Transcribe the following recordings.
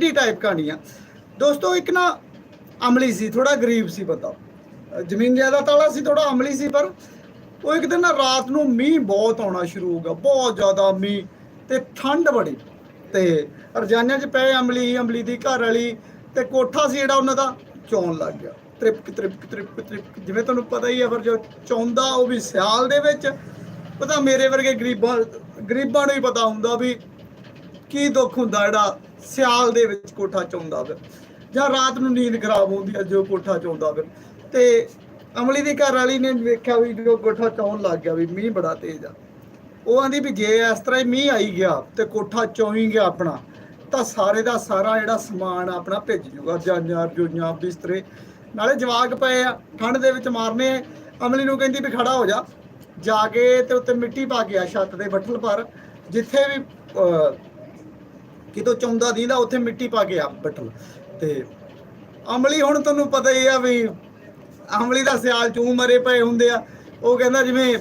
ਟੇਢੀ type ਕਹਾਣੀ ਆ ਦੋਸਤੋ, ਇੱਕ ਨਾ ਅਮਲੀ ਸੀ ਥੋੜਾ ਗਰੀਬ ਸੀ ਬੰਦਾ। ਜ਼ਮੀਨ ਜਾਇਦਾਦ ਵਾਲਾ ਸੀ ਥੋੜਾ ਅਮਲੀ ਸੀ, ਪਰ ਉਹ ਇੱਕ ਦਿਨ ਨਾ ਰਾਤ ਨੂੰ ਮੀਂਹ ਬਹੁਤ ਆਉਣਾ ਸ਼ੁਰੂ ਹੋ ਗਿਆ, ਬਹੁਤ ਜ਼ਿਆਦਾ ਮੀਂਹ ਤੇ ਠੰਡ ਬੜੀ। ਤੇ ਰਜਾਈਆਂ 'ਚ ਪਏ ਅਮਲੀ ਅਮਲੀ ਦੀ ਘਰ ਵਾਲੀ ਤੇ ਕੋਠਾ ਸੀ ਜਿਹੜਾ ਉਹਨਾਂ ਦਾ, ਚੌਣ ਲੱਗ ਗਿਆ। ਤ੍ਰਿਪਕ ਤ੍ਰਿਪਕ ਤ੍ਰਿਪਕ ਤ੍ਰਿਪਕ, ਜਿਵੇਂ ਤੁਹਾਨੂੰ ਪਤਾ ਹੀ ਹੈ, ਫਿਰ ਜੋ ਚੌਂਦਾ ਉਹ ਵੀ ਸਿਆਲ ਦੇ ਵਿੱਚ। ਪਤਾ ਮੇਰੇ ਵਰਗੇ ਗਰੀਬਾਂ ਗਰੀਬਾਂ ਨੂੰ ਹੀ ਪਤਾ ਹੁੰਦਾ ਵੀ ਕੀ ਦੁੱਖ ਹੁੰਦਾ ਜਿਹੜਾ ਸਿਆਲ ਦੇ ਵਿੱਚ ਕੋਠਾ ਚੌਂਦਾ ਫਿਰ ਜਾਂ ਰਾਤ ਨੂੰ ਨੀਂਦ ਖਰਾਬ ਹੁੰਦੀ ਹੈ ਜੋ ਕੋਠਾ ਚੌਂਦਾ ਫਿਰ ਤੇ ਅਮਲੀ ਦੀ ਘਰ ਵਾਲੀ ਨੇ ਵੇਖਿਆ ਵੀ ਜੋ ਕੋਠਾ ਚੌਣ ਲੱਗ ਗਿਆ ਵੀ ਮੀਂਹ ਬੜਾ ਤੇਜ਼ ਆ। ਉਹ ਆਂਦੀ ਵੀ ਜੇ ਇਸ ਤਰ੍ਹਾਂ ਹੀ ਮੀਂਹ ਆਈ ਗਿਆ ਤੇ ਕੋਠਾ ਚੌਂ ਗਿਆ ਆਪਣਾ ਤਾਂ ਸਾਰੇ ਦਾ ਸਾਰਾ ਜਿਹੜਾ ਸਮਾਨ ਆਪਣਾ ਭਿੱਜ ਜੂਗਾ ਜਾਨਿਆ ਜੁਈਆਂ ਬਿਸਤਰੇ ਨਾਲੇ ਜਵਾਕ ਪਏ ਆ ਠੰਡ ਦੇ ਵਿੱਚ ਮਾਰਨੇ ਅਮਲੀ ਨੂੰ ਕਹਿੰਦੀ ਵੀ ਖੜਾ ਹੋ ਜਾ। ਜਾ ਕੇ ਤੇ ਉੱਤੇ ਮਿੱਟੀ ਪਾ ਕੇ ਆ ਛੱਤ ਦੇ ਬੱਠਲ ਪਰ ਜਿੱਥੇ ਵੀ ਅਹ, ਕਿਤੋਂ ਚੌਂਦਾ ਦੀਂਦਾ, ਉੱਥੇ ਮਿੱਟੀ ਪਾ ਕੇ ਆ ਬੱਠਲ ਤੇ ਅਮਲੀ ਹੁਣ ਤੁਹਾਨੂੰ ਪਤਾ ਹੀ ਆ ਵੀ ਅਮਲੀ ਦਾ ਸਿਆਲ ਚੂੰ ਮਰੇ ਪਏ ਹੁੰਦੇ ਆ। ਉਹ ਕਹਿੰਦਾ ਜਿਵੇਂ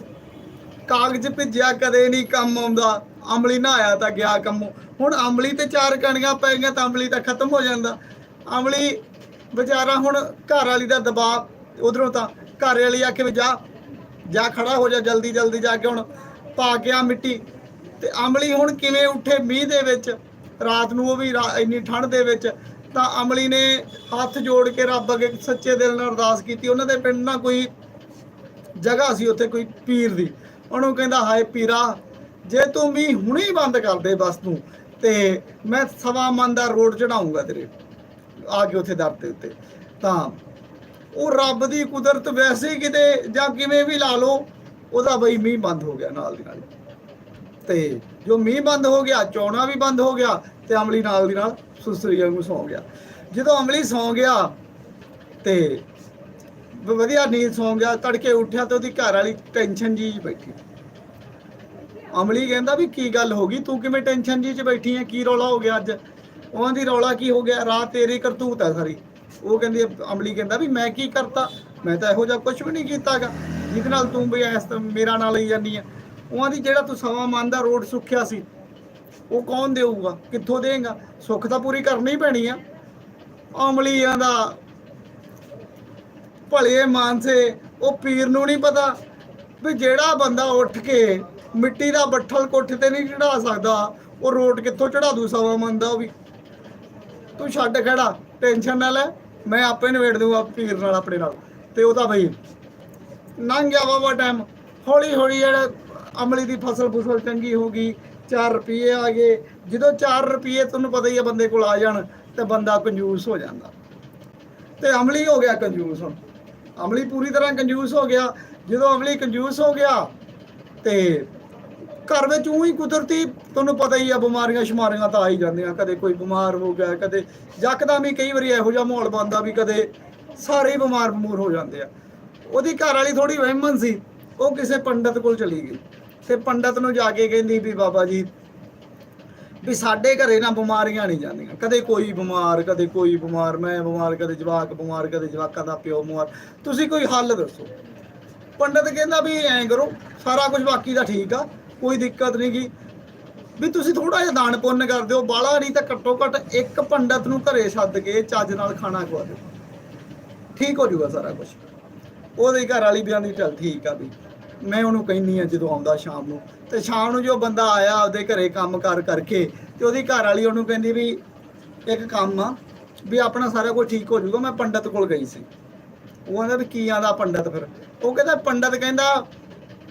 ਕਾਗਜ਼ ਭਿੱਜਿਆ, ਕਦੇ ਨਹੀਂ ਕੰਮ ਆਉਂਦਾ। ਅਮਲੀ ਨਾ ਆਇਆ ਤਾਂ ਗਿਆ ਕੰਮ। ਹੁਣ ਅਮਲੀ ਤੇ ਚਾਰ ਕਣੀਆਂ ਪੈ ਗਈਆਂ ਤਾਂ ਅਮਲੀ ਤਾਂ ਖਤਮ ਹੋ ਜਾਂਦਾ। ਅਮਲੀ ਵਿਚਾਰਾ ਹੁਣ ਘਰ ਵਾਲੀ ਦਾ ਦਬਾਅ ਉਧਰੋਂ ਤਾਂ ਘਰ ਵਾਲੀ ਆ ਕੇ ਵੀ ਜਾ ਜਾ ਖੜਾ ਹੋ ਜਾ ਜਲਦੀ ਜਲਦੀ ਜਾ ਕੇ ਹੁਣ ਪਾ ਕੇ ਆ ਮਿੱਟੀ। ਤੇ ਅਮਲੀ ਹੁਣ ਕਿਵੇਂ ਉੱਠੇ ਮੀਂਹ ਦੇ ਵਿੱਚ? ਰਾਤ ਨੂੰ ਉਹ ਵੀ ਇੰਨੀ ਠੰਡ ਦੇ ਵਿੱਚ, ਤਾਂ ਅਮਲੀ ਨੇ ਹੱਥ ਜੋੜ ਕੇ ਰੱਬ ਅੱਗੇ ਸੱਚੇ ਦਿਲ ਨਾਲ ਅਰਦਾਸ ਕੀਤੀ। ਉਹਨਾਂ ਦੇ ਪਿੰਡ ਨਾ ਕੋਈ ਜਗ੍ਹਾ ਸੀ, ਉੱਥੇ ਕੋਈ ਪੀਰ ਦੀ। ਉਹਨੂੰ ਕਹਿੰਦਾ, ਹਾਏ ਪੀਰਾ, ਜੇ ਤੂੰ ਵੀ ਹੁਣੇ ਬੰਦ ਕਰ ਦੇ ਬਸ ਤੂੰ, ਤੇ ਮੈਂ ਸਵਾ ਮਨ ਦਾ ਰੋਡ ਚੜਾਉਂਗਾ ਤੇਰੇ ਆ ਕੇ ਉੱਥੇ ਦਰ ਦੇ ਉੱਤੇ। ਤਾਂ ਉਹ ਰੱਬ ਦੀ ਕੁਦਰਤ ਵੈਸੇ ਕਿਤੇ ਜਾਂ ਕਿਵੇਂ ਵੀ ਲਾ ਲਓ, ਉਹਦਾ ਬਈ ਮੀਂਹ ਬੰਦ ਹੋ ਗਿਆ ਨਾਲ ਦੀ ਨਾਲ। ਤੇ ਜੋ ਮੀਂਹ ਬੰਦ ਹੋ ਗਿਆ, ਚੌਣਾ ਵੀ ਬੰਦ ਹੋ ਗਿਆ ਤੇ ਅਮਲੀ ਨਾਲ ਦੀ ਨਾਲ ਸੁਸਰੀ ਵਾਂਗੂ ਸੌਂ ਗਿਆ। ਜਦੋਂ ਅਮਲੀ ਸੌਂ ਗਿਆ ਤੇ ਵਧੀਆ ਨੀਂਦ ਸੌਂ ਗਿਆ, ਤੜਕੇ ਉੱਠਿਆ ਤੇ ਉਹਦੀ ਘਰ ਵਾਲੀ ਟੈਨਸ਼ਨ ਜੀ 'ਚ ਬੈਠੀ। ਅਮਲੀ ਕਹਿੰਦਾ ਵੀ ਕੀ ਗੱਲ ਹੋ ਗਈ? ਤੂੰ ਕਿਵੇਂ ਟੈਨਸ਼ਨ ਜੀ 'ਚ ਬੈਠੀ ਹੈ ਕੀ ਰੌਲਾ ਹੋ ਗਿਆ ਅੱਜ? ਉਹਨਾਂ ਦੀ ਰੌਲਾ ਕੀ ਹੋ ਗਿਆ? ਰਾਤ ਤੇਰੀ ਕਰਤੂਤ ਹੈ ਸਾਰੀ। ਉਹ ਕਹਿੰਦੀ, ਅਮਲੀ ਕਹਿੰਦਾ ਵੀ ਮੈਂ ਕੀ ਕਰਤਾ? ਮੈਂ ਤਾਂ ਇਹੋ ਜਿਹਾ ਕੁਝ ਵੀ ਨਹੀਂ ਕੀਤਾਗਾ। ਜਿਹਦੇ ਨਾਲ ਤੂੰ ਵੀ ਇਸ ਤਰ੍ਹਾਂ ਮੇਰਾ ਨਾਲ ਹੀ ਜਾਂਦੀ ਹੈ ਉਹਨਾਂ ਦੀ ਜਿਹੜਾ ਤੂੰ ਸਵਾ ਮਨ ਦਾ ਰੋਡ ਸੁੱਖਿਆ ਸੀ, ਉਹ ਕੌਣ ਦੇਊਗਾ? ਕਿੱਥੋਂ ਦੇਗਾ ਸੁੱਖ ਤਾਂ ਪੂਰੀ ਕਰਨੀ ਪੈਣੀ ਆ। ਅਮਲੀਆਂ ਦਾ ਭਲੇ ਮਾਨਸੇ, ਉਹ ਪੀਰ ਨੂੰ ਨਹੀਂ ਪਤਾ ਵੀ ਜਿਹੜਾ ਬੰਦਾ ਉੱਠ ਕੇ ਮਿੱਟੀ ਦਾ ਬੱਠਲ ਕੋਠੇ ਤੇ ਨਹੀਂ ਚੜਾ ਸਕਦਾ, ਉਹ ਰੋਡ ਕਿੱਥੋਂ ਚੜਾ ਦੂ ਸਵਾ ਮੰਨਦਾ ਉਹ ਵੀ। ਤੂੰ ਛੱਡ ਖੜਾ, ਟੈਨਸ਼ਨ ਨਾ ਲੈ, ਮੈਂ ਆਪੇ ਨਿਬੇੜ ਦੂੰਗਾ ਪੀਰ ਨਾਲ ਆਪਣੇ ਨਾਲ। ਤੇ ਉਹ ਤਾਂ ਬਈ ਲੰਘ ਗਿਆ ਵਾ ਟਾਈਮ ਹੌਲੀ ਹੌਲੀ ਜਿਹੜਾ ਅਮਲੀ ਦੀ ਫਸਲ ਫਸਲ ਚੰਗੀ ਹੋ ਗਈ 4 ਰੁਪਏ ਆ ਗਏ। ਜਦੋਂ 4 ਰੁਪਏ ਤੁਹਾਨੂੰ ਪਤਾ ਹੀ ਆ ਬੰਦੇ ਕੋਲ ਆ ਜਾਣ, ਤੇ ਬੰਦਾ ਕੰਜੂਸ ਹੋ ਜਾਂਦਾ। ਤੇ ਅਮਲੀ ਹੋ ਗਿਆ ਕੰਜੂਸ ਹੁਣ। ਅਮਲੀ ਪੂਰੀ ਤਰ੍ਹਾਂ ਕੰਜੂਸ ਹੋ ਗਿਆ। ਜਦੋਂ ਅਮਲੀ ਕੰਜੂਸ ਹੋ ਗਿਆ, ਤੇ ਘਰ ਵਿੱਚ ਉਹ ਹੀ ਕੁਦਰਤੀ ਤੁਹਾਨੂੰ ਪਤਾ ਹੀ ਆ, ਬਿਮਾਰੀਆਂ ਸ਼ਮਾਰੀਆਂ ਤਾਂ ਆ ਹੀ ਜਾਂਦੀਆਂ। ਕਦੇ ਕੋਈ ਬਿਮਾਰ ਹੋ ਗਿਆ, ਕਦੇ ਯਕਦਮ ਹੀ ਕਈ ਵਾਰੀ ਇਹੋ ਜਿਹਾ ਮਾਹੌਲ ਬਣਦਾ ਵੀ ਕਦੇ ਸਾਰੇ ਹੀ ਬਿਮਾਰ ਬਮੂਰ ਹੋ ਜਾਂਦੇ ਆ। ਉਹਦੀ ਘਰ ਵਾਲੀ ਥੋੜੀ ਵਹਿਮਨ ਸੀ, ਉਹ ਕਿਸੇ ਪੰਡਤ ਕੋਲ ਚਲੀ ਗਈ। ਤੇ ਪੰਡਤ ਨੂੰ ਜਾ ਕੇ ਕਹਿੰਦੀ ਵੀ ਬਾਬਾ ਜੀ, ਵੀ ਸਾਡੇ ਘਰੇ ਨਾ ਬਿਮਾਰੀਆਂ ਨਹੀਂ ਜਾਂਦੀਆਂ। ਕਦੇ ਕੋਈ ਬਿਮਾਰ, ਕਦੇ ਕੋਈ ਬਿਮਾਰ, ਮੈਂ ਬਿਮਾਰ, ਕਦੇ ਜਵਾਕ ਬਿਮਾਰ, ਕਦੇ ਜਵਾਕਾਂ ਦਾ ਪਿਓ ਬਿਮਾਰ। ਤੁਸੀਂ ਕੋਈ ਹੱਲ ਦੱਸੋ। ਪੰਡਤ ਕਹਿੰਦਾ ਵੀ ਐਂ ਕਰੋ, ਸਾਰਾ ਕੁਝ ਬਾਕੀ ਦਾ ਠੀਕ ਆ, ਕੋਈ ਦਿੱਕਤ ਨਹੀਂ ਗੀ। ਵੀ ਤੁਸੀਂ ਥੋੜਾ ਜਿਹਾ ਦਾਨ ਪੁੰਨ ਕਰ ਦਿਓ, ਬਾਲਾ ਨਹੀਂ ਤਾਂ ਘੱਟੋ ਘੱਟ ਇੱਕ ਪੰਡਤ ਨੂੰ ਘਰੇ ਸੱਦ ਕੇ ਚੱਜ ਨਾਲ ਖਾਣਾ ਖਵਾ ਦਿਓ। ਠੀਕ ਹੋ ਜਾਊਗਾ ਸਾਰਾ ਕੁਝ। ਉਹਦੇ ਘਰ ਵਾਲੀ ਵੀ ਆਂਦੀ, ਚੱਲ ਠੀਕ ਆ ਵੀ। ਮੈਂ ਉਹਨੂੰ ਕਹਿੰਨੀ ਆ ਜਦੋਂ ਆਉਂਦਾ ਸ਼ਾਮ ਨੂੰ। ਤੇ ਸ਼ਾਮ ਨੂੰ ਜੋ ਬੰਦਾ ਆਇਆ ਉਹਦੇ ਘਰੇ ਕੰਮ ਕਰ ਕਰਕੇ ਤੇ ਉਹਦੀ ਘਰ ਵਾਲੀ ਉਹਨੂੰ ਕਹਿੰਦੀ ਵੀ ਇੱਕ ਕੰਮ ਆ, ਵੀ ਆਪਣਾ ਸਾਰਾ ਕੁਝ ਠੀਕ ਹੋ ਜਾਊਗਾ, ਮੈਂ ਪੰਡਤ ਕੋਲ ਗਈ ਸੀ। ਉਹ ਕਹਿੰਦਾ ਵੀ ਕੀ ਆਂਦਾ ਪੰਡਤ ਫਿਰ? ਉਹ ਕਹਿੰਦਾ ਪੰਡਤ ਕਹਿੰਦਾ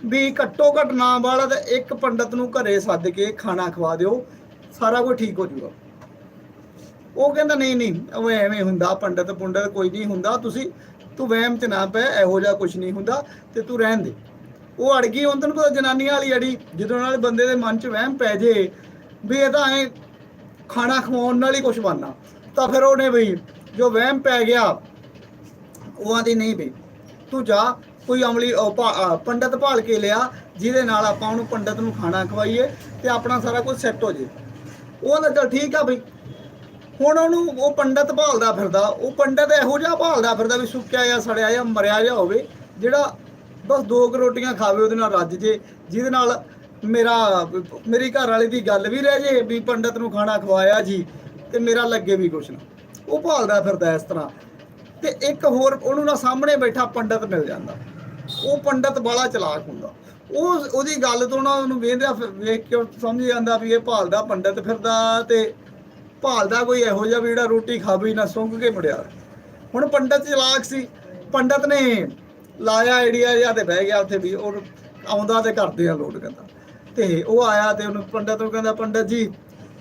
ਵੀ ਘੱਟੋ ਘੱਟ ਨਾ ਵਾਲਾ ਤੇ ਇੱਕ ਪੰਡਤ ਨੂੰ ਘਰੇ ਸੱਦ ਕੇ ਖਾਣਾ ਖਵਾ ਦਿਓ, ਸਾਰਾ ਕੁਝ ਠੀਕ ਹੋ ਜਾਊਗਾ। ਉਹ ਕਹਿੰਦਾ ਨਹੀਂ ਨਹੀਂ, ਉਹ ਐਵੇਂ ਹੁੰਦਾ ਪੰਡਤ ਪੁੰਡਤ ਕੋਈ ਨਹੀਂ ਹੁੰਦਾ, ਤੁਸੀਂ ਤੂੰ ਵਹਿਮ ਚ ਨਾ ਪੈ, ਇਹੋ ਜਿਹਾ ਕੁਝ ਨਹੀਂ ਹੁੰਦਾ ਤੇ ਤੂੰ ਰਹਿਣ ਦੇ। ਉਹ ਅੜ ਗਈ ਉਹਨਾਂ ਨੂੰ ਪਤਾ ਜਨਾਨੀਆਂ ਵਾਲੀ ਅੜੀ, ਜਦੋਂ ਨਾਲ ਬੰਦੇ ਦੇ ਮਨ ਚ ਵਹਿਮ ਪੈ ਜੇ, ਵੀ ਇਹ ਤਾਂ ਐ ਖਾਣਾ ਖਵਾਉਣ ਨਾਲ ਹੀ ਕੁਝ ਬਣਨਾ। ਤਾਂ ਫਿਰ ਉਹਨੇ ਵੀ ਜੋ ਵਹਿਮ ਪੈ ਗਿਆ, ਉਹ ਆਂਦੀ, ਨਹੀਂ ਬਈ, ਤੂੰ ਜਾ, ਕੋਈ ਅਮਲੀ, ਉਹ ਪੰਡਤ ਭਾਲ ਕੇ ਲਿਆ, ਜਿਹਦੇ ਨਾਲ ਆਪਾਂ ਉਹਨੂੰ ਪੰਡਤ ਨੂੰ ਖਾਣਾ ਖਵਾਈਏ ਤੇ ਆਪਣਾ ਸਾਰਾ ਕੁਝ ਸੈੱਟ ਹੋ ਜੇ। ਉਹ ਆਂਦਾ, ਚਲ ਠੀਕ ਆ ਬਈ। ਹੁਣ ਉਹਨੂੰ, ਉਹ ਪੰਡਤ ਭਾਲਦਾ ਫਿਰਦਾ, ਉਹ ਪੰਡਤ ਇਹੋ ਜਿਹਾ ਭਾਲਦਾ ਫਿਰਦਾ ਵੀ ਸੁੱਕਿਆ ਜਾਂ ਸੜਿਆ ਜਾਂ ਮਰਿਆ ਜਾਂ ਹੋਵੇ, ਜਿਹੜਾ ਬਸ ਦੋ ਕੁ ਰੋਟੀਆਂ ਖਾਵੇ ਉਹਦੇ ਨਾਲ ਰੱਜ ਜੇ, ਜਿਹਦੇ ਨਾਲ ਮੇਰਾ, ਮੇਰੀ ਘਰ ਵਾਲੇ ਦੀ ਗੱਲ ਵੀ ਰਹਿ ਜੇ ਵੀ ਪੰਡਤ ਨੂੰ ਖਾਣਾ ਖਵਾਇਆ ਜੀ ਤੇ ਮੇਰਾ ਲੱਗੇ ਵੀ ਕੁਛ ਨਾ। ਉਹ ਭਾਲਦਾ ਫਿਰਦਾ ਇਸ ਤਰ੍ਹਾਂ। ਤੇ ਇੱਕ ਹੋਰ ਉਹਨੂੰ ਨਾ ਸਾਹਮਣੇ ਬੈਠਾ ਪੰਡਤ ਮਿਲ ਜਾਂਦਾ। ਉਹ ਪੰਡਤ ਬੜਾ ਚਲਾਕ ਹੁੰਦਾ। ਉਹ ਉਹਦੀ ਗੱਲ ਤੋਂ ਨਾ ਉਹਨੂੰ ਵੇਖਦਿਆ ਵੇਖ ਕੇ ਸਮਝ ਜਾਂਦਾ ਵੀ ਇਹ ਭਾਲਦਾ ਪੰਡਤ ਫਿਰਦਾ ਤੇ ਭਾਲਦਾ ਕੋਈ ਇਹੋ ਜਿਹਾ ਵੀ ਜਿਹੜਾ ਰੋਟੀ ਖਾਵੇ ਨਾ, ਸੁੰਘ ਕੇ ਮੁੜਿਆ। ਹੁਣ ਪੰਡਤ ਚਲਾਕ ਸੀ। ਪੰਡਤ ਨੇ ਲਾਇਆ ਆਈਡੀਆ ਜਾਂ ਤੇ ਬਹਿ ਗਿਆ ਉੱਥੇ ਵੀ, ਉਹ ਆਉਂਦਾ ਤੇ ਕਰਦੇ ਆ ਲੋਡ ਕਹਿੰਦਾ। ਤੇ ਉਹ ਆਇਆ ਤੇ ਉਹਨੂੰ ਪੰਡਤ ਨੂੰ ਕਹਿੰਦਾ, ਪੰਡਤ ਜੀ,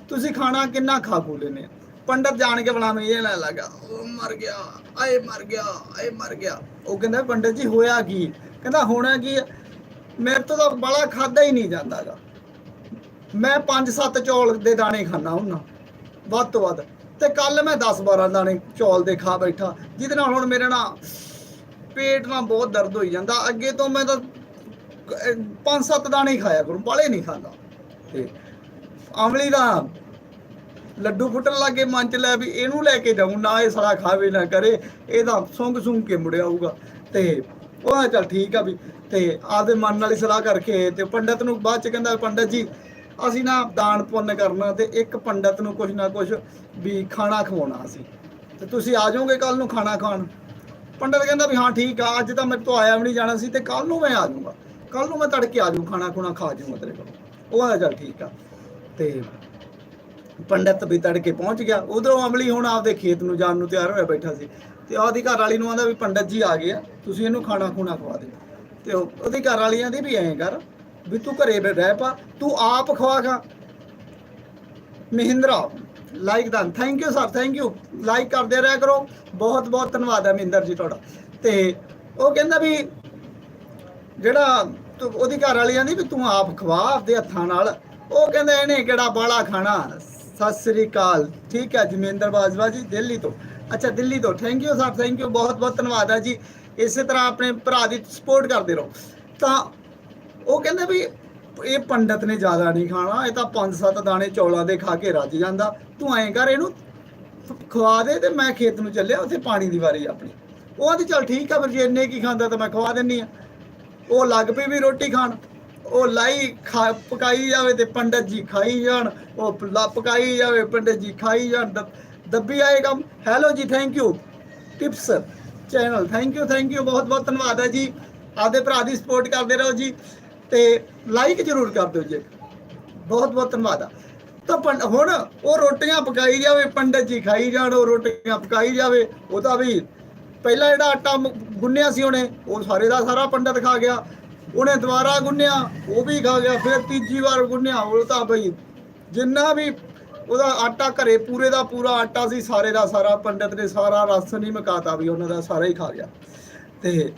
ਤੁਸੀਂ ਖਾਣਾ ਕਿੰਨਾ ਖਾ ਖੂ ਲੈਨੇ ਪੰਡਤ ਜਾਣ ਕੇ ਬਣਾ ਇਹ ਲੈ ਲੱਗਾ, ਉਹ ਮਰ ਗਿਆ, ਆਏ ਮਰ ਗਿਆ, ਆਏ ਮਰ ਗਿਆ। ਉਹ ਕਹਿੰਦਾ, ਪੰਡਤ ਜੀ ਹੋਇਆ ਕੀ? ਕਹਿੰਦਾ, ਹੋਣਾ ਕੀ ਆ? ਮੇਰੇ ਤੋਂ ਤਾਂ ਬੜਾ ਖਾਦਾ ਹੀ ਨਹੀਂ ਜਾਂਦਾਗਾ ਮੈਂ 5-7 ਚੌਲ ਦੇ ਦਾਣੇ ਖਾਣਾ ਹੁੰਨਾ, ਵੱਧ ਤੋਂ ਵੱਧ। ਤੇ ਕੱਲ ਮੈਂ 10-12 ਦਾਣੇ ਚੌਲ ਦੇ ਖਾ ਬੈਠਾ, ਜਿਹਦੇ ਨਾਲ ਹੁਣ ਮੇਰੇ ਨਾਲ ਪੇਟ ਨਾਲ ਬਹੁਤ ਦਰਦ ਹੋਈ ਜਾਂਦਾ। ਅੱਗੇ ਤੋਂ ਮੈਂ ਤਾਂ 5-7 ਦਾਣੇ ਹੀ ਖਾਇਆ ਕਰੂੰ ਬਾਲੇ ਨਹੀਂ ਖਾਂਦਾ। ਤੇ ਆਮਲੀ ਦਾ ਲੱਡੂ ਫੁੱਟਣ ਲੱਗੇ ਮਨ ਚ ਲੈ ਵੀ ਇਹਨੂੰ ਲੈ ਕੇ ਜਾਊਂ, ਨਾ ਇਹ ਸਾਲਾ ਖਾਵੇ, ਨਾ ਕਰੇ ਇਹਦਾ ਸੁੰਘ ਸੁੰਘ ਕੇ ਮੁੜਿਆ ਆਊਗਾ। ਤੇ ਉਹ ਆ ਚੱਲ ਠੀਕ ਆ ਵੀ, ਤੇ ਆਪਦੇ ਮਨ ਨਾਲ ਹੀ ਸਲਾਹ ਕਰਕੇ ਤੇ ਪੰਡਤ ਨੂੰ ਬਾਅਦ ਚ ਕਹਿੰਦਾ, ਪੰਡਤ ਜੀ, ਅਸੀਂ ਨਾ ਦਾਨ ਪੁੰਨ ਕਰਨਾ ਤੇ ਇੱਕ ਪੰਡਤ ਨੂੰ ਕੁਝ ਨਾ ਕੁਝ ਵੀ ਖਾਣਾ ਖਵਾਉਣਾ ਅਸੀਂ। ਤੇ ਤੁਸੀਂ ਆ ਜਾਓਗੇ ਕੱਲ ਨੂੰ ਖਾਣਾ ਖਾਣ? ਪੰਡਤ ਕਹਿੰਦਾ ਵੀ ਹਾਂ ਠੀਕ ਆ, ਅੱਜ ਤਾਂ ਮੈਂ ਤੋਂ ਆਇਆ ਵੀ ਨਹੀਂ ਜਾਣਾ ਸੀ ਤੇ ਕੱਲ ਨੂੰ ਮੈਂ ਆ ਜਾਊਂਗਾ। ਕੱਲ ਨੂੰ ਮੈਂ ਤੜਕੇ ਆ ਜਾਊਂ ਖਾਣਾ ਖੁਣਾ ਖਾ ਜਾਊਂਗਾ ਤੇਰੇ ਕੋਲ। ਉਹ ਆ ਚੱਲ ਠੀਕ ਆ। ਤੇ ਪੰਡਤ ਵੀ ਤੜਕੇ ਪਹੁੰਚ ਗਿਆ। ਉਧਰੋਂ ਅਮਲੀ ਹੁਣ ਆਪਦੇ ਖੇਤ ਨੂੰ ਜਾਣ ਨੂੰ ਤਿਆਰ ਹੋਇਆ ਬੈਠਾ ਸੀ। ਤੇ ਉਹਦੀ ਘਰ ਵਾਲੀ ਨੂੰ ਆਂਦਾ ਵੀ ਪੰਡਤ ਜੀ ਆ ਗਏ ਆ, ਤੁਸੀਂ ਇਹਨੂੰ ਖਾਣਾ ਖੁਣਾ ਖਵਾ ਦਿਓ। ਤੇ ਉਹਦੀ ਘਰ ਵਾਲੀ ਆਂਦੀ ਵੀ ਐਂ ਕਰ ਵੀ ਤੂੰ ਘਰੇ ਰਹਿ ਪਾ, ਤੂੰ ਆਪ ਖਵਾ ਖਾ। Mahindra like ਦਨ thank you sir thank you like ਕਰਦੇ ਰਿਹਾ ਕਰੋ। ਬਹੁਤ ਬਹੁਤ ਧੰਨਵਾਦ ਹੈ ਮਹਿੰਦਰ ਜੀ ਤੁਹਾਡਾ। ਤੇ ਉਹ ਕਹਿੰਦਾ ਵੀ ਜਿਹੜਾ ਉਹਦੀ ਘਰ ਵਾਲੀ ਆਂਦੀ ਵੀ ਤੂੰ ਆਪ ਖਵਾ ਆਪਦੇ ਹੱਥਾਂ ਨਾਲ। ਉਹ ਕਹਿੰਦਾ ਇਹਨੇ ਕਿਹੜਾ ਬਾਲਾ ਖਾਣਾ? ਸਤਿ ਸ੍ਰੀ ਅਕਾਲ। ਠੀਕ ਹੈ ਜਮਿੰਦਰ ਬਾਜਵਾ ਜੀ, ਦਿੱਲੀ ਤੋਂ। ਅੱਛਾ, ਦਿੱਲੀ ਤੋਂ। Thank you sir thank you ਬਹੁਤ ਬਹੁਤ ਧੰਨਵਾਦ ਹੈ ਜੀ। ਇਸੇ ਤਰ੍ਹਾਂ ਆਪਣੇ ਭਰਾ ਦੀ ਸਪੋਰਟ ਕਰਦੇ ਰਹੋ। ਤਾਂ ਉਹ ਕਹਿੰਦੇ ਵੀ ਇਹ ਪੰਡਤ ਨੇ ਜ਼ਿਆਦਾ ਨਹੀਂ ਖਾਣਾ, ਇਹ ਤਾਂ ਪੰਜ ਸੱਤ ਦਾਣੇ ਚੌਲਾਂ ਦੇ ਖਾ ਕੇ ਰੱਜ ਜਾਂਦਾ। ਤੂੰ ਐਂ ਕਰ, ਇਹਨੂੰ ਖਵਾ ਦੇ ਤੇ ਮੈਂ ਖੇਤ ਨੂੰ ਚੱਲਿਆ, ਉੱਥੇ ਪਾਣੀ ਦੀ ਵਾਰੀ ਆਪਣੀ। ਉਹ ਆਂਦੀ, ਚੱਲ ਠੀਕ ਆ, ਫਿਰ ਜੇ ਇੰਨੇ ਕੀ ਖਾਂਦਾ ਤਾਂ ਮੈਂ ਖਵਾ ਦਿੰਨੀ ਆ। ਉਹ ਲੱਗ ਪਈ ਵੀ ਰੋਟੀ ਖਾਣ। ਉਹ ਲਾਈ ਖਾ, ਪਕਾਈ ਜਾਵੇ ਤੇ ਪੰਡਤ ਜੀ ਖਾਈ ਜਾਣ। ਉਹ ਲਾ ਪਕਾਈ ਜਾਵੇ, ਪੰਡਤ ਜੀ ਖਾਈ ਜਾਣ। ਦੱਬ- ਦੱਬੀ ਆਏ ਕੰਮ। Hello ji thank you tips channel thank you thank you ਬਹੁਤ ਬਹੁਤ ਧੰਨਵਾਦ ਹੈ ਜੀ। ਆਪਦੇ ਭਰਾ ਦੀ ਸਪੋਰਟ ਕਰਦੇ ਰਹੋ ਜੀ। ਤੇ ਲਾਈਕ ਜ਼ਰੂਰ ਕਰ ਦਿਓ ਜੀ। ਬਹੁਤ ਬਹੁਤ ਧੰਨਵਾਦ ਆ। ਤਾਂ ਪੰਡ- ਹੁਣ ਉਹ ਰੋਟੀਆਂ ਪਕਾਈ ਜਾਵੇ, ਪੰਡਤ ਜੀ ਖਾਈ ਜਾਣ, ਉਹ ਰੋਟੀਆਂ ਪਕਾਈ ਜਾਵੇ, ਉਹ ਤਾਂ ਵੀ ਪਹਿਲਾਂ ਜਿਹੜਾ ਆਟਾ ਗੁੰਨਿਆ ਸੀ ਉਹਨੇ, ਉਹ ਸਾਰੇ ਦਾ ਸਾਰਾ ਪੰਡਤ ਖਾ ਗਿਆ। ਉਹਨੇ ਦੁਬਾਰਾ ਗੁੰਨਿਆ, ਉਹ ਵੀ ਖਾ ਗਿਆ, ਫਿਰ ਤੀਜੀ ਵਾਰ ਗੁੰਨਿਆ ਉਹ ਤਾਂ ਬਈ, ਜਿੰਨਾ ਵੀ ਉਹਦਾ ਆਟਾ ਘਰੇ ਪੂਰੇ ਦਾ ਪੂਰਾ ਆਟਾ ਸੀ, ਸਾਰੇ ਦਾ ਸਾਰਾ ਪੰਡਤ ਨੇ ਸਾਰਾ ਰਸ ਨਹੀਂ ਮਕਾਤਾ ਵੀ ਉਹਨਾਂ ਦਾ ਸਾਰਾ ਹੀ ਖਾ ਗਿਆ। ਤੇ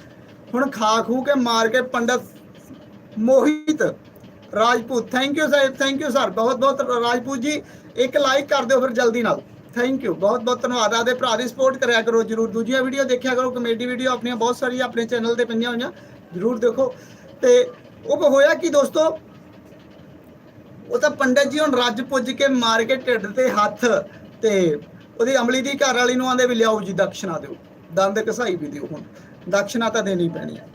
ਹੁਣ ਖਾ ਖੂ ਕੇ ਮਾਰ ਕੇ Pandit Mohit Rajput. Thank you sir thank you sir ਬਹੁਤ ਬਹੁਤ ਰਾਜਪੂਤ ਜੀ, ਇੱਕ ਲਾਈਕ ਕਰ ਦਿਓ ਫਿਰ ਜਲਦੀ ਨਾਲ। ਥੈਂਕ ਯੂ ਬਹੁਤ ਬਹੁਤ ਧੰਨਵਾਦ। ਆਦੇ ਭਰਾ ਦੀ ਸਪੋਰਟ ਕਰਿਆ ਕਰੋ, ਜਰੂਰ। ਦੂਜੀਆਂ ਵੀਡੀਓ ਦੇਖਿਆ ਕਰੋ, ਕਮੇਡੀ ਵੀਡੀਓ ਆਪਣੀਆਂ, ਬਹੁਤ ਸਾਰੀਆਂ ਆਪਣੇ ਚੈਨਲ ਤੇ ਪਈਆਂ ਹੋਈਆਂ। ਜਰੂਰ ਦੇਖੋ। ਤੇ ਉਹ ਹੋਇਆ ਕਿ ਦੋਸਤੋ? ਉਹ ਤਾਂ ਪੰਡਤ ਜੀ ਹੁਣ ਰੱਜ ਪੁੱਜ ਕੇ ਮਾਰ ਕੇ ਢਿੱਡ ਤੇ ਹੱਥ ਤੇ ਉਹਦੀ ਅਮਲੀ ਦੀ ਘਰ ਵਾਲੀ ਨੂੰ ਆਂਦੇ ਵੀ ਲਿਆਓ ਜੀ, ਦਕਸ਼ਨਾ ਦਿਓ। ਦੰਦ ਕਸਾਈ ਵੀ ਦਿਓ ਹੁਣ। ਦਕਸ਼ਨਾ ਤਾਂ ਦੇਣੀ ਪੈਣੀ ਹੈ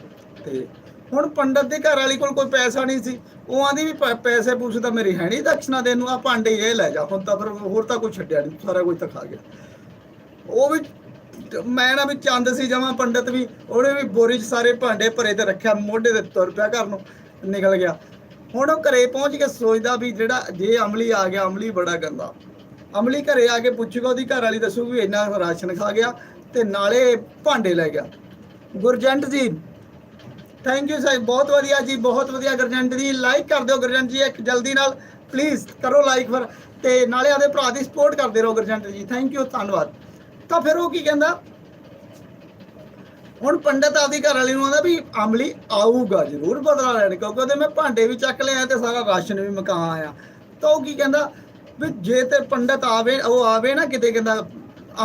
ਤੇ ਹੁਣ ਪੰਡਤ ਦੇ ਘਰ ਵਾਲੀ ਕੋਲ ਕੋਈ ਪੈਸਾ ਨਹੀਂ ਸੀ। ਉਹ ਆਂਦੀ ਵੀ ਪ- ਪੈਸੇ ਪੂਸੇ ਤਾਂ ਮੇਰੇ ਹੈ ਨਹੀਂ ਦਕਸ਼ਨਾ ਦੇਣ ਨੂੰ ਆ ਭਾਂਡੇ ਇਹ ਲੈ ਜਾ। ਹੁਣ ਤਾਂ ਫਿਰ ਹੋਰ ਤਾਂ ਕੋਈ ਛੱਡਿਆ ਨਹੀਂ ਸਾਰਾ ਕੁਝ ਤਾਂ ਖਾ ਗਿਆ। ਉਹ ਵੀ ਮੈਂ ਨਾ ਵੀ ਚੰਦ ਸੀ ਜਮਾ ਪੰਡਤ ਵੀ, ਉਹਨੇ ਵੀ ਬੋਰੀ 'ਚ ਸਾਰੇ ਭਾਂਡੇ ਭਰੇ ਤੇ ਰੱਖਿਆ, ਮੋਢੇ ਤੇ ਤੁਰ ਪਿਆ ਘਰ ਨੂੰ, ਨਿਕਲ ਗਿਆ। ਹੁਣ ਉਹ ਘਰੇ ਪਹੁੰਚ ਕੇ ਸੋਚਦਾ ਵੀ ਜਿਹੜਾ, ਜੇ ਅਮਲੀ ਆ ਗਿਆ, ਅਮਲੀ ਬੜਾ ਗੰਦਾ। ਅਮਲੀ ਘਰੇ ਆ ਕੇ ਪੁੱਛੂਗਾ, ਉਹਦੀ ਘਰ ਵਾਲੀ ਦੱਸੂਗੀ ਇੰਨਾ ਰਾਸ਼ਨ ਖਾ ਗਿਆ ਤੇ ਨਾਲੇ ਭਾਂਡੇ ਲੈ ਗਿਆ। ਗੁਰਜੰਟ ਜੀ ਥੈਂਕ ਯੂ ਸਾਹਿਬ ਬਹੁਤ ਵਧੀਆ ਜੀ, ਬਹੁਤ ਵਧੀਆ ਗੁਰਜੰਟ ਜੀ। ਲਾਈਕ ਕਰ ਦਿਓ ਗੁਰਜੰਟ ਜੀ ਇੱਕ ਜਲਦੀ ਨਾਲ। ਪਲੀਜ਼ ਕਰੋ ਲਾਈਕ ਫਿਰ। ਤੇ ਨਾਲੇ ਆਦੇ ਭਰਾ ਦੀ ਸਪੋਰਟ ਕਰਦੇ ਰਹੋ ਗੁਰਜੰਟ ਜੀ। ਥੈਂਕ ਯੂ ਧੰਨਵਾਦ। ਤਾਂ ਫਿਰ ਉਹ ਕੀ ਕਹਿੰਦਾ? ਹੁਣ ਪੰਡਤ ਆਪਦੀ ਘਰ ਵਾਲੀ ਨੂੰ ਆਂਦਾ ਵੀ ਅਮਲੀ ਆਊਗਾ ਜ਼ਰੂਰ ਬਦਲਾ ਲੈਣ, ਕਿਉਂਕਿ ਉਹਦੇ ਮੈਂ ਭਾਂਡੇ ਵੀ ਚੱਕ ਲਿਆ ਤੇ ਸਾਰਾ ਰਾਸ਼ਨ ਵੀ ਮਕਾ ਆਇਆ। ਤਾਂ ਉਹ ਕੀ ਕਹਿੰਦਾ? ਵੀ ਜੇ ਤੇ ਪੰਡਤ ਆਵੇ, ਉਹ ਆਵੇ ਨਾ ਕਿਤੇ ਕਹਿੰਦਾ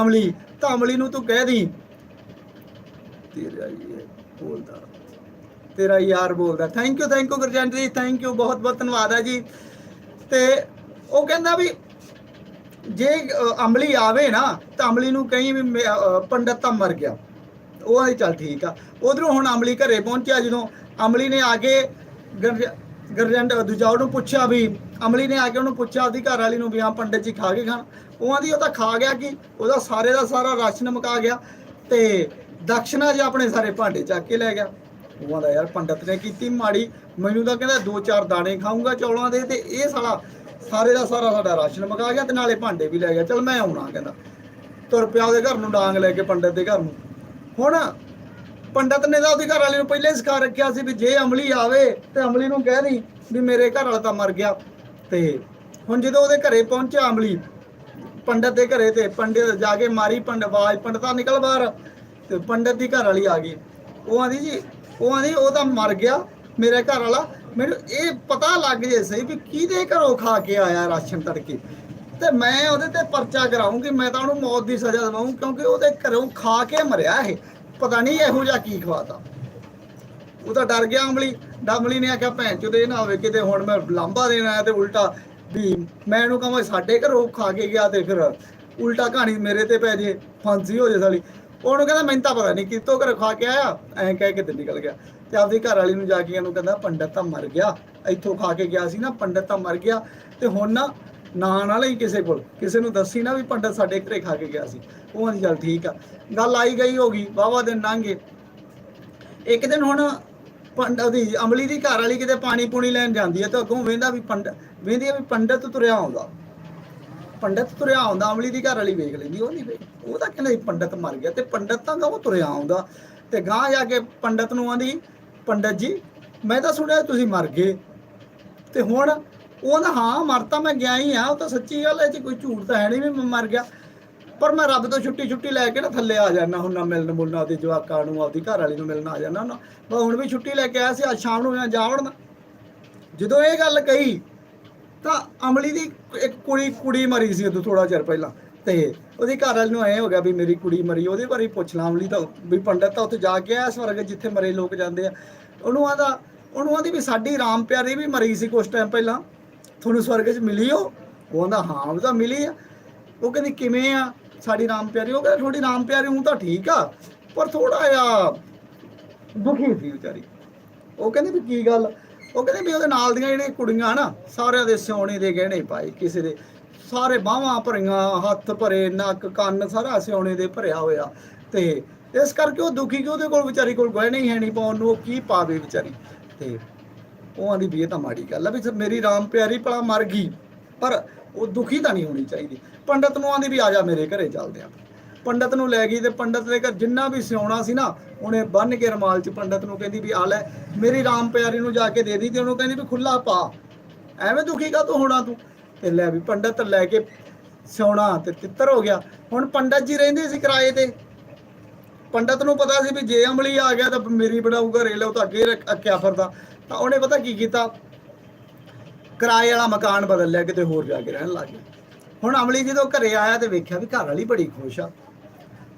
ਅਮਲੀ, ਤਾਂ ਅਮਲੀ ਨੂੰ ਤੂੰ ਕਹਿ ਦੀ। ਤੇਰਾ ਇਹ ਬੋਲਦਾ। ਤੇਰਾ ਯਾਰ ਬੋਲਦਾ। Thank you thank you Gurjant ji. Thank you ਬਹੁਤ ਬਹੁਤ ਧੰਨਵਾਦ ਹੈ ਜੀ। ਤੇ ਉਹ ਕਹਿੰਦਾ ਵੀ ਜੇ ਅਮਲੀ ਆਵੇ ਨਾ, ਤਾਂ ਅਮਲੀ ਨੂੰ ਕਹੀਂ ਵੀ ਮੇ- ਪੰਡਤ ਤਾਂ ਮਰ ਗਿਆ। ਉਹ ਆਈ, ਚੱਲ ਠੀਕ ਆ। ਉਧਰੋਂ ਹੁਣ ਅਮਲੀ ਘਰੇ ਪਹੁੰਚਿਆ, ਜਦੋਂ ਅਮਲੀ ਨੇ ਆ ਕੇ ਗੁਰਜ- ਗਰਜੰਡ ਦੂਜਾ ਉਹਨੂੰ ਪੁੱਛਿਆ ਵੀ, ਅਮਲੀ ਨੇ ਆ ਕੇ ਉਹਨੂੰ ਪੁੱਛਿਆ ਉਹਦੀ ਘਰ ਵਾਲੀ ਨੂੰ ਵੀ, ਹਾਂ, ਪੰਡਤ ਜੀ ਖਾ ਕੇ ਖਾਣ। ਉਹ ਆਂਦੀ, ਉਹ ਤਾਂ ਖਾ ਗਿਆ ਕਿ, ਉਹਦਾ ਸਾਰੇ ਦਾ ਸਾਰਾ ਰਾਸ਼ਨ ਮੁਕਾ ਗਿਆ ਤੇ ਦਕਸ਼ਨਾ ਜੀ ਆਪਣੇ ਸਾਰੇ ਭਾਂਡੇ ਚੱਕ ਕੇ ਲੈ ਗਿਆ। ਉਹ ਆਂਦਾ ਯਾਰ, ਪੰਡਤ ਨੇ ਕੀਤੀ ਮਾੜੀ। ਮੈਨੂੰ ਤਾਂ ਕਹਿੰਦਾ ਦੋ ਚਾਰ ਦਾਣੇ ਖਾਊਂਗਾ ਚੌਲਾਂ ਦੇ ਤੇ ਇਹ ਸਾਲਾ ਸਾਰੇ ਦਾ ਸਾਰਾ ਸਾਡਾ ਰਾਸ਼ਨ ਮੁਕਾ ਗਿਆ ਤੇ ਨਾਲੇ ਭਾਂਡੇ ਵੀ ਲੈ ਗਿਆ। ਚਲ ਮੈਂ ਆਉਣਾ ਕਹਿੰਦਾ। ਤੁਰ ਪਿਆ ਉਹਦੇ ਘਰ ਨੂੰ ਡਾਂਗ ਲੈ ਕੇ ਪੰਡਤ ਦੇ ਘਰ ਨੂੰ। ਹੁਣ ਪੰਡਤ ਨੇ ਤਾਂ ਉਹਦੇ ਘਰ ਵਾਲੇ ਨੂੰ ਪਹਿਲੇ ਹੀ ਸਿਖਾ ਰੱਖਿਆ ਸੀ ਵੀ ਜੇ ਅਮਲੀ ਆਵੇ ਤੇ ਅਮਲੀ ਨੂੰ ਕਹਿ ਦੀ ਵੀ ਮੇਰੇ ਘਰ ਵਾਲਾ ਤਾਂ ਮਰ ਗਿਆ। ਤੇ ਹੁਣ ਜਦੋਂ ਉਹਦੇ ਘਰੇ ਪਹੁੰਚਿਆ ਅਮਲੀ, ਪੰਡਤ ਦੇ ਘਰੇ ਤੇ ਪੰਡਤ ਜਾ ਕੇ ਮਾਰੀ ਪੰਡ, ਆਵਾਜ਼ ਪੰਡਤਾ ਨਿਕਲ ਬਾਹਰ। ਤੇ ਪੰਡਤ ਦੀ ਘਰ ਵਾਲੀ ਆ ਗਈ। ਉਹ ਆਂਦੀ ਜੀ ਉਹ ਆਂਦੀ, ਉਹ ਤਾਂ ਮਰ ਗਿਆ ਮੇਰੇ ਘਰ ਵਾਲਾ। ਮੈਨੂੰ ਇਹ ਪਤਾ ਲੱਗ ਜੇ ਸਹੀ ਵੀ ਕਿਹਦੇ ਘਰੋਂ ਖਾ ਕੇ ਆਇਆ ਰਾਸ਼ਨ ਤੜਕੇ। ਤੇ ਮੈਂ ਉਹਦੇ ਤੇ ਪਰਚਾ ਕਰਾਉਂਗੀ ਮੈਂ ਤਾਂ ਉਹਨੂੰ ਮੌਤ ਦੀ ਸਜ਼ਾ ਦਵਾਉਂ ਕਿਉਂਕਿ ਉਹਦੇ ਘਰੋਂ ਖਾ ਕੇ ਮਰਿਆ ਇਹ। ਪਤਾ ਨਹੀਂ ਇਹੋ ਜਿਹਾ ਕੀ ਖਵਾਤਾ। ਉਹ ਤਾਂ ਡਰ ਗਿਆ ਅਮਲੀ ਡਮਲੀ ਨੇ ਆਖਿਆ, ਭੈਣ ਚੋਦ ਨਾ ਹੋਵੇ ਕਿਤੇ ਹੁਣ ਮੈਂ ਲਾਂਬਾ ਦੇਣ ਆਇਆ ਤੇ ਉਲਟਾ ਵੀ ਮੈਂ ਇਹਨੂੰ ਕਹਾਂ ਸਾਡੇ ਘਰੋਂ ਖਾ ਕੇ ਗਿਆ ਤੇ ਫਿਰ ਉਲਟਾ ਕਹਾਣੀ ਮੇਰੇ ਤੇ ਪੈ ਜੇ, ਫਾਂਸੀ ਹੋ ਜੇ ਸਾਲੀ। ਉਹਨੂੰ ਕਹਿੰਦਾ, ਮੈਨੂੰ ਤਾਂ ਪਤਾ ਨਹੀਂ ਕਿਤੋਂ ਘਰ ਖਾ ਕੇ ਆਇਆ? ਐਂ ਕਹਿ ਕੇ ਤੇ ਨਿਕਲ ਗਿਆ। ਤੇ ਆਪਦੀ ਘਰ ਵਾਲੀ ਨੂੰ ਜਾ ਕੇ ਇਹਨੂੰ ਕਹਿੰਦਾ, ਪੰਡਤ ਤਾਂ ਮਰ ਗਿਆ। ਇੱਥੋਂ ਖਾ ਕੇ ਗਿਆ ਸੀ ਨਾ, ਪੰਡਤ ਤਾਂ ਮਰ ਗਿਆ। ਤੇ ਹੁਣ ਨਾ, ਨਾਂ ਨਾਲ ਹੀ ਕਿਸੇ ਕੋਲ। ਕਿਸੇ ਨੂੰ ਦੱਸੀ ਨਾ ਵੀ ਪੰਡਤ ਸਾਡੇ ਘਰੇ ਖਾ ਕੇ ਗਿਆ ਸੀ। ਉਹ ਆਂਦੀ, ਚੱਲ ਠੀਕ ਆ। ਗੱਲ ਆਈ ਗਈ ਹੋ ਗਈ ਵਾਵਾ ਦਿਨ ਲੰਘੇ ਇੱਕ ਦਿਨ ਹੁਣ ਪੰਡਤ ਦੀ ਅਮਲੀ ਦੀ ਘਰ ਵਾਲੀ ਕਿਤੇ ਪਾਣੀ ਪੂਣੀ ਲੈਣ ਜਾਂਦੀ ਹੈ ਤੇ ਅੱਗੋਂ ਵੇਂਦਾ ਵੀ ਪੰਡਤ ਵੇਂਦੀ ਆ ਵੀ ਪੰਡਤ ਤੁਰਿਆ ਆਉਂਦਾ। ਪੰਡਤ ਤੁਰਿਆ ਆਉਂਦਾ, ਅਮਲੀ ਦੀ ਘਰ ਵਾਲੀ ਵੇਖ ਲੈਂਦੀ, ਉਹ ਨਹੀਂ ਵੇਖ, ਉਹ ਤਾਂ ਕਹਿੰਦਾ ਸੀ ਪੰਡਤ ਮਰ ਗਿਆ ਤੇ ਪੰਡਤ ਤਾਂ ਉਹ ਤੁਰਿਆ ਆਉਂਦਾ? ਤੇ ਗਾਂ ਜਾ ਕੇ ਪੰਡਤ ਨੂੰ ਆਂਦੀ ਪੰਡਤ ਜੀ, ਮੈਂ ਤਾਂ ਸੁਣਿਆ ਤੁਸੀਂ ਮਰ ਗਏ। ਤੇ ਹੁਣ ਉਹ ਨਾ ਹਾਂ, ਮਰ ਤਾਂ ਮੈਂ ਗਿਆ ਹੀ ਆ, ਉਹ ਤਾਂ ਸੱਚੀ ਗੱਲ ਹੈ, ਇਹ 'ਚ ਕੋਈ ਝੂਠ ਤਾਂ ਹੈ ਨਹੀਂ ਵੀ ਮੈਂ ਮਰ ਗਿਆ। ਪਰ ਮੈਂ ਰੱਬ ਤੋਂ ਛੁੱਟੀ ਛੁੱਟੀ ਲੈ ਕੇ ਨਾ ਥੱਲੇ ਆ ਜਾਣਾ ਹੁਣ, ਨਾ ਮਿਲਣ ਮੁਲਣਾ ਉਹਦੇ ਜਵਾਕਾਂ ਨੂੰ, ਆਪਦੀ ਘਰ ਵਾਲੀ ਨੂੰ ਮਿਲਣ ਆ ਜਾਣਾ ਨਾ। ਮੈਂ ਹੁਣ ਵੀ ਛੁੱਟੀ ਲੈ ਕੇ ਆਇਆ ਸੀ, ਅੱਜ ਸ਼ਾਮ ਨੂੰ ਮੈਂ ਜਾ ਵੜਨਾ ਜਦੋਂ ਇਹ ਗੱਲ ਕਹੀ ਤਾਂ ਅਮਲੀ ਦੀ ਇੱਕ ਕੁੜੀ ਕੁੜੀ ਮਰੀ ਸੀ ਉਦੋਂ ਥੋੜਾ ਚਿਰ ਪਹਿਲਾਂ ਤੇ ਉਹਦੇ ਘਰ ਵਾਲੇ ਨੂੰ ਐ ਹੋ ਗਿਆ ਵੀ ਮੇਰੀ ਕੁੜੀ ਮਰੀ, ਉਹਦੇ ਬਾਰੇ ਹੀ ਪੁੱਛ ਲਾਂ ਅਮਲੀ ਤਾਂ, ਵੀ ਪੰਡਤ ਤਾਂ ਉੱਥੇ ਜਾ ਕੇ ਆਇਆ ਸਵਰਗ ਜਿੱਥੇ ਮਰੇ ਲੋਕ ਜਾਂਦੇ ਆ। ਉਹਨੂੰ ਆਦਾ ਉਹਨੂੰ ਆਂਦੀ ਵੀ ਸਾਡੀ ਰਾਮ ਪਿਆਰੀ ਵੀ ਮਰੀ ਸੀ ਕੁਝ ਟਾਈਮ ਪਹਿਲਾਂ, ਤੁਹਾਨੂੰ ਸਵਰਗ 'ਚ ਮਿਲੀ ਉਹ? ਉਹ ਆਂਦਾ ਹਾਂ, ਉਹ ਤਾਂ ਮਿਲੀ ਆ। ਉਹ ਕਹਿੰਦੀ, ਕਿਵੇਂ ਆ ਸਾਡੀ ਰਾਮ ਪਿਆਰੀ? ਉਹ ਕਹਿੰਦਾ ਥੋੜੀ ਰਾਮ ਪਿਆਰੀ ਹੂੰ ਤਾਂ ਠੀਕ ਆ, ਪਰ ਥੋੜਾ ਜਿਹਾ ਦੁਖੀ ਸੀ ਵਿਚਾਰੀ। ਉਹ ਕਹਿੰਦੀ, ਵੀ ਕੀ ਗੱਲ? ਉਹ ਕਹਿੰਦੇ ਵੀ ਉਹਦੇ ਨਾਲ ਦੀਆਂ ਜਿਹੜੀਆਂ ਕੁੜੀਆਂ ਨਾ ਸਾਰਿਆਂ ਦੇ ਸਿਉਣੇ ਦੇ ਗਹਿਣੇ ਪਾਏ ਕਿਸੇ ਦੇ। ਸਾਰੇ ਬਾਹਾਂ ਭਰੀਆਂ, ਹੱਥ ਭਰੇ, ਨੱਕ, ਕੰਨ, ਸਾਰਾ ਸਿਉਣੇ ਦੇ ਭਰਿਆ ਹੋਇਆ। ਤੇ ਇਸ ਕਰਕੇ ਉਹ ਦੁਖੀ ਕਿ ਉਹਦੇ ਕੋਲ ਵਿਚਾਰੀ ਕੋਲ ਗਹਿਣੇ ਹੀ ਹੈ ਨਹੀਂ ਪਾਉਣ ਨੂੰ, ਉਹ ਕੀ ਪਾਵੇ ਵਿਚਾਰੀ। ਤੇ ਉਹ ਆਂਦੀ ਵੀ ਇਹ ਤਾਂ ਮਾੜੀ ਗੱਲ ਆ ਵੀ ਮੇਰੀ ਰਾਮ ਪਿਆਰੀ ਭਲਾ ਮਰ ਗਈ, ਪਰ ਉਹ ਦੁਖੀ ਤਾਂ ਨਹੀਂ ਹੋਣੀ ਚਾਹੀਦੀ। ਪੰਡਤ ਨੂੰ ਆਂਦੀ ਵੀ ਆ ਜਾ ਮੇਰੇ ਘਰੇ ਚੱਲਦੇ ਆਂ। ਪੰਡਤ ਨੂੰ ਲੈ ਗਈ ਤੇ ਪੰਡਤ ਦੇ ਘਰ ਜਿੰਨਾ ਵੀ ਸਿਉਣਾ ਸੀ ਨਾ, ਉਹਨੇ ਬੰਨ ਕੇ ਰਮਾਲ ਚ ਪੰਡਤ ਨੂੰ ਕਹਿੰਦੀ ਵੀ ਆ ਲੈ, ਮੇਰੀ ਰਾਮ ਪਿਆਰੀ ਨੂੰ ਜਾ ਕੇ ਦੇ ਦੀ ਤੇ ਉਹਨੂੰ ਕਹਿੰਦੀ ਵੀ ਖੁੱਲਾ ਪਾ। ਐਵੇਂ ਦੁਖੀ ਕਾ ਤੂੰ ਹੋਣਾ ਤੂੰ? ਤੇ ਲੈ ਵੀ ਪੰਡਤ ਲੈ ਕੇ ਸਿਉਣਾ ਤੇ ਤਿੱਤਰ ਹੋ ਗਿਆ। ਹੁਣ ਪੰਡਤ ਜੀ ਰਹਿੰਦੇ ਸੀ ਕਿਰਾਏ ਤੇ। ਪੰਡਤ ਨੂੰ ਪਤਾ ਸੀ ਵੀ ਜੇ ਅਮਲੀ ਆ ਗਿਆ ਤਾਂ ਮੇਰੀ ਬਣਾਊਗਾ ਰੇਲ, ਉਹ ਤਾਂ ਅੱਗੇ ਰੱਖ- ਅੱਕਿਆ ਫਿਰਦਾ। ਤਾਂ ਉਹਨੇ ਪਤਾ ਕੀ ਕੀਤਾ? ਕਿਰਾਏ ਵਾਲਾ ਮਕਾਨ ਬਦਲ ਲਿਆ, ਕਿਤੇ ਹੋਰ ਜਾ ਕੇ ਰਹਿਣ ਲੱਗ ਗਿਆ। ਹੁਣ ਅਮਲੀ ਜਦੋਂ ਘਰੇ ਆਇਆ ਤੇ ਵੇਖਿਆ ਵੀ ਘਰ ਵਾਲੀ ਬੜੀ ਖੁਸ਼ ਆ।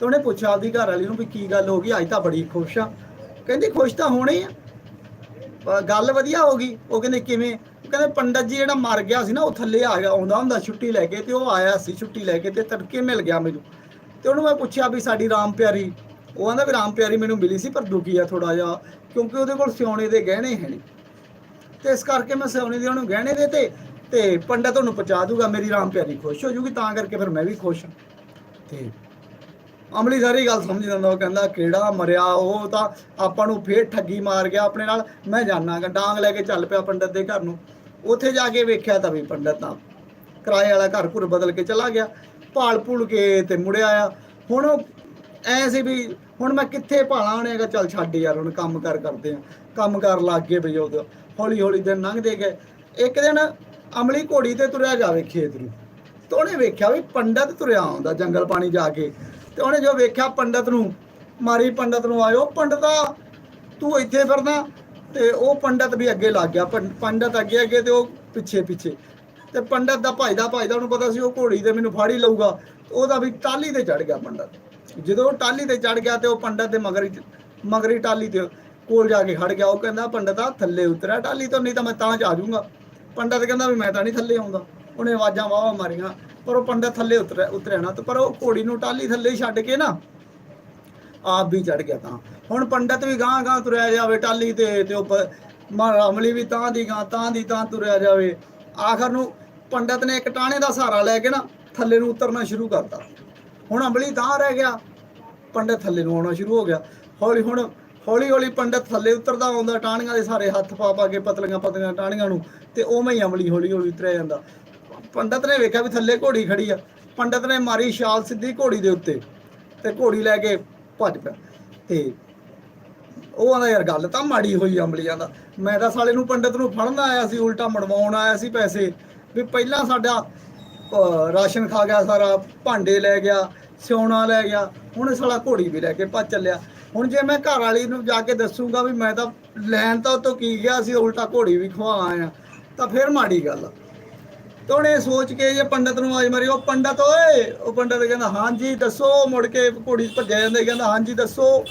ਤੇ ਉਹਨੇ ਪੁੱਛਿਆ ਆਪਦੀ ਘਰ ਵਾਲੀ ਨੂੰ ਵੀ ਕੀ ਗੱਲ ਹੋ ਗਈ, ਅੱਜ ਤਾਂ ਬੜੀ ਖੁਸ਼ ਆ। ਕਹਿੰਦੀ ਖੁਸ਼ ਤਾਂ ਹੋਣੀ ਆ। ਗੱਲ ਵਧੀਆ ਹੋ ਗਈ। ਉਹ ਕਹਿੰਦੇ ਕਿਵੇਂ? ਕਹਿੰਦੇ ਪੰਡਤ ਜੀ ਜਿਹੜਾ ਮਰ ਗਿਆ ਸੀ ਨਾ, ਉਹ ਥੱਲੇ ਆ ਗਿਆ, ਆਉਂਦਾ ਹੁੰਦਾ ਛੁੱਟੀ ਲੈ ਕੇ ਤੇ ਉਹ ਆਇਆ ਸੀ ਛੁੱਟੀ ਲੈ ਕੇ ਤੇ ਤੜਕੇ ਮਿਲ ਗਿਆ ਮੈਨੂੰ। ਤੇ ਉਹਨੂੰ ਮੈਂ ਪੁੱਛਿਆ ਵੀ ਸਾਡੀ ਰਾਮ ਪਿਆਰੀ, ਉਹ ਕਹਿੰਦਾ ਵੀ ਰਾਮ ਪਿਆਰੀ ਮੈਨੂੰ ਮਿਲੀ ਸੀ ਪਰ ਦੁਖੀ ਆ ਥੋੜਾ ਜਿਹਾ, ਕਿਉਂਕਿ ਉਹਦੇ ਕੋਲ ਸਿਉਣੇ ਦੇ ਗਹਿਣੇ ਹੈ ਨਹੀਂ। ਤੇ ਇਸ ਕਰਕੇ ਮੈਂ ਸੋਨੇ ਦੇ ਉਹਨੂੰ ਗਹਿਣੇ ਦੇ ਤੇ ਤੇ ਪੰਡਤ ਉਹਨੂੰ ਪਹੁੰਚਾ ਦੂਗਾ, ਮੇਰੀ ਰਾਮ ਪਿਆਰੀ ਖੁਸ਼ ਹੋ ਜੂਗੀ, ਤਾਂ ਕਰਕੇ ਫਿਰ ਮੈਂ ਵੀ ਖੁਸ਼ ਹਾਂ। ਤੇ ਅਮਲੀ ਸਾਰੀ ਗੱਲ ਸਮਝ ਜਾਂਦਾ, ਉਹ ਕਹਿੰਦਾ ਕਿਹੜਾ ਮਰਿਆ, ਉਹ ਤਾਂ ਆਪਾਂ ਨੂੰ ਫੇਰ ਠੱਗੀ ਮਾਰ ਗਿਆ ਆਪਣੇ ਨਾਲ। ਮੈਂ ਜਾਣਾਗਾ ਡਾਂਗ ਲੈ ਕੇ ਚੱਲ ਪਿਆ ਪੰਡਤ ਦੇ ਘਰ ਨੂੰ। ਉੱਥੇ ਜਾ ਕੇ ਵੇਖਿਆ ਤਾਂ ਵੀ ਪੰਡਤ ਤਾਂ ਕਿਰਾਏ ਵਾਲਾ ਘਰ ਘੁਰ ਬਦਲ ਕੇ ਚਲਾ ਗਿਆ। ਭਾਲ ਭੁਲ ਕੇ ਤੇ ਮੁੜਿਆ ਆ ਹੁਣ ਉਹ ਐ ਸੀ ਵੀ ਹੁਣ ਮੈਂ ਕਿੱਥੇ ਭਾਲਾਂ ਉਹਨੇਗਾ ਚੱਲ ਛੱਡ ਯਾਰ, ਹੁਣ ਕੰਮ ਕਰ ਕਰਦੇ ਆ। ਕੰਮ ਕਰ ਲੱਗ ਗਏ ਬਈ ਉਦੋਂ ਹੌਲੀ ਹੌਲੀ ਦਿਨ ਲੰਘਦੇ ਗਏ। ਇੱਕ ਦਿਨ ਅਮਲੀ ਘੋੜੀ ਤੇ ਤੁਰਿਆ ਜਾਵੇ ਖੇਤ ਨੂੰ। ਤੇ ਉਹਨੇ ਵੇਖਿਆ ਵੀ ਪੰਡਤ ਤੁਰਿਆ ਆਉਂਦਾ ਜੰਗਲ ਪਾਣੀ ਜਾ ਕੇ। ਤੇ ਉਹਨੇ ਜੋ ਵੇਖਿਆ ਪੰਡਤ ਨੂੰ, ਮਾਰੀ ਪੰਡਤ ਨੂੰ ਆਇਓ, ਪੰਡਤਾ ਤੂੰ ਇੱਥੇ ਫਿਰਦਾ ਤੇ ਉਹ ਪੰਡਤ ਵੀ ਅੱਗੇ ਲੱਗ ਗਿਆ ਪੰ- ਪੰਡਤ ਅੱਗੇ ਅੱਗੇ ਤੇ ਉਹ ਪਿੱਛੇ ਪਿੱਛੇ। ਤੇ ਪੰਡਤ ਦਾ ਭਾਈਦਾ ਭਾਈਦਾ ਉਹਨੂੰ ਪਤਾ ਸੀ ਉਹ ਘੋੜੀ ਤੇ ਮੈਨੂੰ ਫਾੜੀ ਲਊਗਾ ਉਹਦਾ ਵੀ ਟਾਲੀ ਤੇ ਚੜ ਗਿਆ ਪੰਡਤ। ਜਦੋਂ ਉਹ ਟਾਲੀ ਤੇ ਚੜ ਗਿਆ ਤੇ ਉਹ ਪੰਡਤ ਦੇ ਮਗਰ ਮਗਰੀ ਟਾਲੀ ਤੇ ਕੋਲ ਜਾ ਕੇ ਖੜ ਗਿਆ, ਉਹ ਕਹਿੰਦਾ, ਪੰਡਤਾ ਥੱਲੇ ਉਤਰਿਆ ਟਾਲੀ ਤੋਂ, ਨਹੀਂ ਤਾਂ ਮੈਂ ਤਾਂ ਚ ਆ ਜਾਊਂਗਾ ਪੰਡਤ ਕਹਿੰਦਾ ਵੀ ਮੈਂ ਤਾਂ ਨਹੀਂ ਥੱਲੇ ਆਉਂਦਾ। ਉਹਨੇ ਆਵਾਜ਼ਾਂ ਵਾਵਾ ਮਾਰੀਆਂ। ਪਰ ਉਹ ਪੰਡਤ ਥੱਲੇ ਉਤਰਿਆ ਉਤਰਿਆ ਨਾ ਤੇ ਪਰ ਉਹ ਘੋੜੀ ਨੂੰ ਟਾਲੀ ਥੱਲੇ ਛੱਡ ਕੇ ਨਾ ਆਪ ਵੀ ਚੜ ਗਿਆ ਤਾਂ। ਹੁਣ ਪੰਡਤ ਵੀ ਗਾਂ ਗਾਂ ਤੁਰਿਆ ਜਾਵੇ ਟਾਲੀ ਤੇ ਤੇ ਉਹ ਅਮਲੀ ਵੀ ਤਾਂ ਦੀ ਗਾਂ ਤਾਂ ਦੀ ਤਾਂ ਤੁਰਿਆ ਜਾਵੇ। ਆਖਰ ਨੂੰ ਪੰਡਤ ਨੇ ਇੱਕ ਟਾਣੇ ਦਾ ਸਹਾਰਾ ਲੈ ਕੇ ਨਾ ਥੱਲੇ ਨੂੰ ਉਤਰਨਾ ਸ਼ੁਰੂ ਕਰਤਾ। ਹੁਣ ਅਮਲੀ ਤਾਂ ਰਹਿ ਗਿਆ। ਪੰਡਤ ਥੱਲੇ ਨੂੰ ਆਉਣਾ ਸ਼ੁਰੂ ਹੋ ਗਿਆ। ਹੌਲੀ ਹੁਣ ਹੌਲੀ ਹੌਲੀ ਪੰਡਤ ਥੱਲੇ ਉਤਰਦਾ ਆਉਂਦਾ, ਟਾਹਣੀਆਂ ਦੇ ਸਾਰੇ ਹੱਥ ਪਾ ਪਾ ਕੇ ਪਤਲੀਆਂ ਪਤਲੀਆਂ ਟਾਹਣੀਆਂ ਨੂੰ ਤੇ ਉਵੇਂ ਹੀ ਅਮਲੀ ਹੌਲੀ ਹੌਲੀ ਉਤਰਿਆ ਜਾਂਦਾ। ਪੰਡਤ ਨੇ ਵੇਖਿਆ ਵੀ ਥੱਲੇ ਘੋੜੀ ਖੜੀ ਆ। ਪੰਡਤ ਨੇ ਮਾਰੀ ਛਾਲ ਸਿੱਧੀ ਘੋੜੀ ਦੇ ਉੱਤੇ ਤੇ ਘੋੜੀ ਲੈ ਕੇ ਭੱਜ ਪਿਆ। ਤੇ ਉਹ ਆਂਦਾ, ਯਾਰ ਗੱਲ ਤਾਂ ਮਾੜੀ ਹੋਈ ਅਮਲੀਆਂ ਦਾ। ਮੈਂ ਤਾਂ ਸਾਲੇ ਨੂੰ ਪੰਡਤ ਨੂੰ ਫੜਨ ਆਇਆ ਸੀ, ਉਲਟਾ ਮੜਵਾਉਣ ਆਇਆ ਸੀ ਪੈਸੇ। ਵੀ ਪਹਿਲਾਂ ਸਾਡਾ ਰਾਸ਼ਨ ਖਾ ਗਿਆ ਸਾਰਾ, ਭਾਂਡੇ ਲੈ ਗਿਆ, ਸਿਉਣਾ ਲੈ ਗਿਆ। ਹੁਣ ਸਾਲਾ ਘੋੜੀ ਵੀ ਲੈ ਕੇ ਭੱਜ ਚੱਲਿਆ। ਹੁਣ ਜੇ ਮੈਂ ਘਰ ਵਾਲੀ ਨੂੰ ਜਾ ਕੇ ਦੱਸੂਗਾ ਵੀ ਮੈਂ ਤਾਂ ਲੈਣ ਤਾਂ ਉਤੋਂ ਕੀ ਗਿਆ ਸੀ, ਉਲਟਾ ਘੋੜੀ ਵੀ ਖਵਾ ਆਇਆ। ਤਾਂ ਫਿਰ ਮਾੜੀ ਗੱਲ ਆ। ਤੇ ਹੁਣ ਸੋਚ ਕੇ ਜੇ ਪੰਡਤ ਨੂੰ ਆਜ ਮਾਰੀ, ਉਹ ਪੰਡਤ ਓਏ। ਉਹ ਪੰਡਤ ਕਹਿੰਦਾ ਹਾਂਜੀ ਦੱਸੋ। ਮੁੜ ਕੇ ਘੋੜੀ ਭੱਜਿਆ ਜਾਂਦਾ, ਕਹਿੰਦਾ ਹਾਂਜੀ ਦੱਸੋ।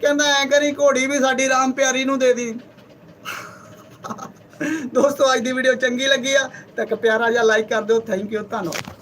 ਕਹਿੰਦਾ, ਐ ਕਰੀ, ਘੋੜੀ ਵੀ ਸਾਡੀ ਰਾਮ ਪਿਆਰੀ ਨੂੰ ਦੇ ਦੀ। ਦੋਸਤੋ, ਅੱਜ ਦੀ ਵੀਡੀਓ ਚੰਗੀ ਲੱਗੀ ਆ, ਤਾਂ ਇੱਕ ਪਿਆਰਾ ਜਿਹਾ ਲਾਈਕ ਕਰ ਦਿਓ। ਥੈਂਕ ਯੂ ਧੰਨਵਾਦ।